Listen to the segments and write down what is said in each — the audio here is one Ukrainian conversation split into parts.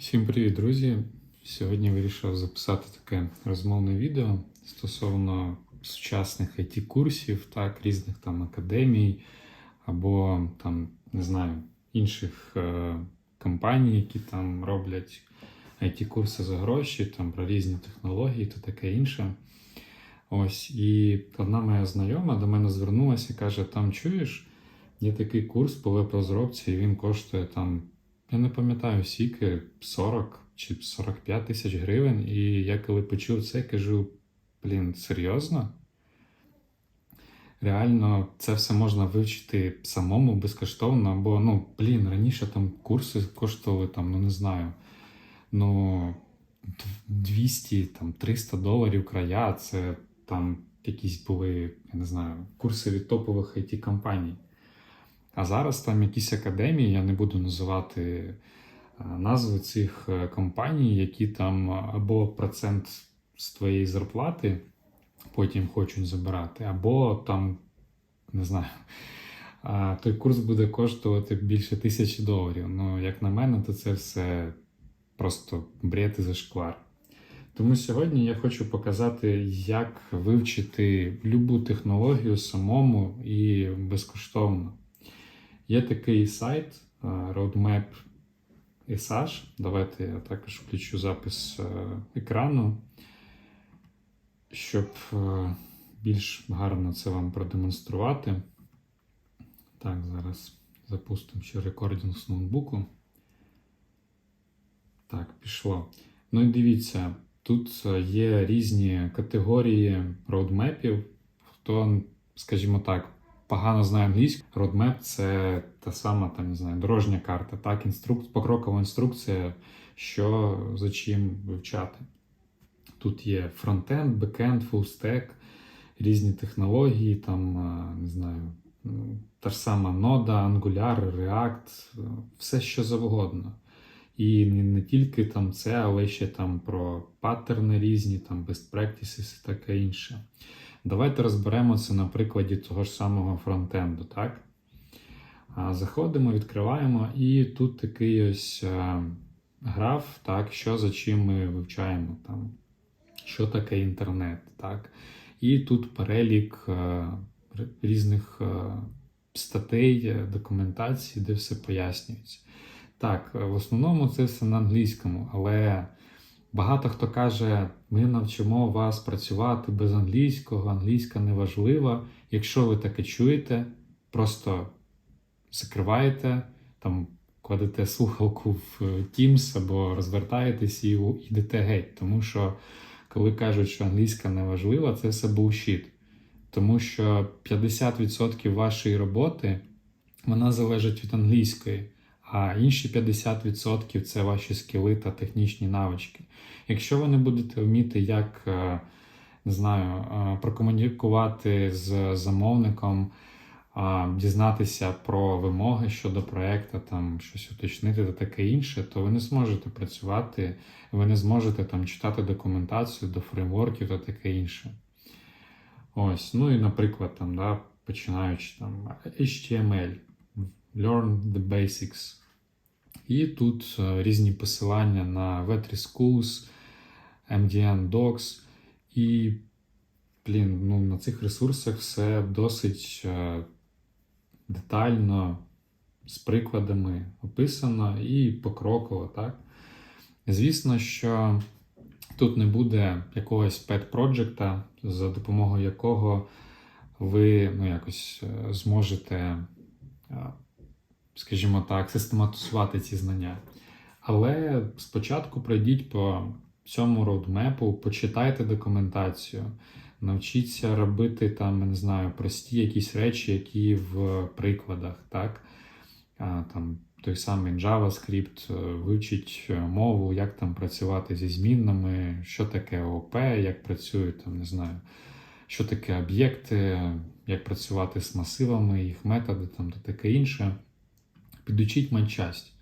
Всім привіт, друзі! Сьогодні вирішив записати таке розмовне відео стосовно сучасних it курсів так, різних там академій або там, не знаю, інших е, компаній, які там роблять it курси за гроші, там про різні технології та таке інше. Ось, і одна моя знайома до мене звернулася і каже: там чуєш, є такий курс по веб-розробці, і він коштує там я не пам'ятаю скільки, 40 чи 45 тисяч гривень. І я коли почув це, кажу: блін, серйозно? Реально, це все можна вивчити самому безкоштовно, або, ну, блін, раніше там курси коштували там, ну не знаю, ну 200, там 300 доларів края, це там якісь були, я не знаю, курси від топових it компаній. А зараз там якісь академії, я не буду називати е, назви цих е, компаній, які там або процент з твоєї зарплати потім хочуть забирати, або там, не знаю, той курс буде коштувати більше тисячі доларів. Ну, як на мене, то це все просто бред і зашквар. Тому сьогодні я хочу показати, як вивчити любу технологію самому і безкоштовно. Є такий сайт е, Roadmap SH. Давайте я також включу запис е, екрану, щоб е, більш гарно це вам продемонструвати. Так, зараз запустимо ще рекординг з ноутбуку. Так, пішло. Ну і дивіться, тут є різні категорії роудмепів. Хто, скажімо так, погано знає англійську, Roadmap – це та сама там, не знаю, дорожня карта, так, інструк... покрокова інструкція, що за чим вивчати. Тут є фронтенд, бекенд, фулстек, різні технології, там, не знаю, та ж сама нода, Angular, React, все що завгодно. І не, не тільки там це, але ще там про паттерни різні, там best practices і таке інше. Давайте розберемо це на прикладі того ж самого фронтенду. так? Заходимо, відкриваємо, і тут такий ось граф, так, що за чим ми вивчаємо, там, що таке інтернет. так? І тут перелік різних статей, документації, де все пояснюється. Так, в основному це все на англійському, але Багато хто каже, ми навчимо вас працювати без англійського, англійська неважлива. Якщо ви таке чуєте, просто закриваєте, там кладете слухалку в Teams або розвертаєтесь і йдете геть. Тому що, коли кажуть, що англійська неважлива, це все bullshit. Тому що 50% вашої роботи вона залежить від англійської а інші 50% це ваші скіли та технічні навички. Якщо ви не будете вміти, як е, не знаю, е, прокомунікувати з замовником, дізнатися про вимоги щодо проєкту, там щось уточнити та таке інше, то ви не зможете працювати, ви не зможете там читати документацію до фреймворків та таке інше. Ось, ну і, наприклад, там, да, починаючи там HTML, Learn the Basics. І тут е, різні посилання на V3 Schools, MDN Docs. І, блін, ну, на цих ресурсах все досить е, детально, з прикладами описано і покроково. так? Звісно, що тут не буде якогось pet проджекта за допомогою якого ви ну, якось е, зможете скажімо так, систематизувати ці знання. Але спочатку пройдіть по цьому роудмепу, почитайте документацію, навчіться робити там, не знаю, прості якісь речі, які в прикладах, так? Там той самий JavaScript, е, вивчіть е, мову, як там працювати зі змінними, що таке ООП, як працюють там, не знаю, що таке об'єкти, як працювати з масивами, їх методи там та таке інше підучіть матчасть.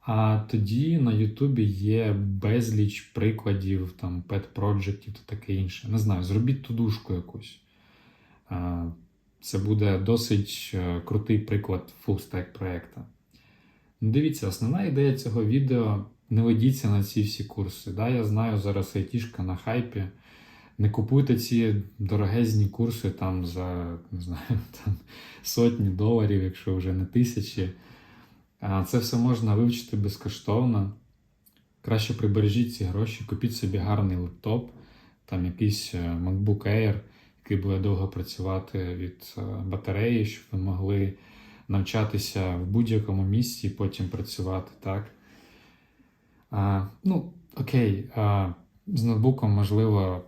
А тоді на Ютубі є безліч прикладів, там, pet проджектів та таке інше. Не знаю, зробіть тудушку якусь. Це буде досить е, крутий приклад фулстек проєкта. Дивіться, основна ідея цього відео не ведіться на ці всі курси. Да? Я знаю, зараз айтішка на хайпі. Не купуйте ці дорогезні курси там за не знаю, там, сотні доларів, якщо вже не тисячі. Це все можна вивчити безкоштовно. Краще прибережіть ці гроші, купіть собі гарний лептоп, там якийсь е, MacBook Air, який буде довго працювати від е, батареї, щоб ви могли навчатися в будь-якому місці і потім працювати, так? А, ну, окей, а, з ноутбуком, можливо,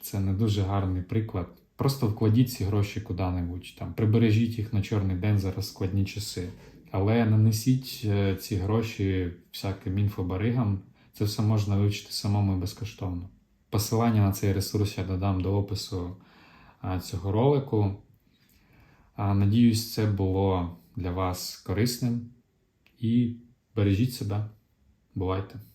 це не дуже гарний приклад. Просто вкладіть ці гроші куди-небудь, там, прибережіть їх на чорний день зараз складні часи. Але нанесіть е, ці гроші всяким інфобаригам. Це все можна вивчити самому і безкоштовно. Посилання на цей ресурс я додам до опису цього ролику. Надіюсь, це було для вас корисним. І бережіть себе. Бувайте!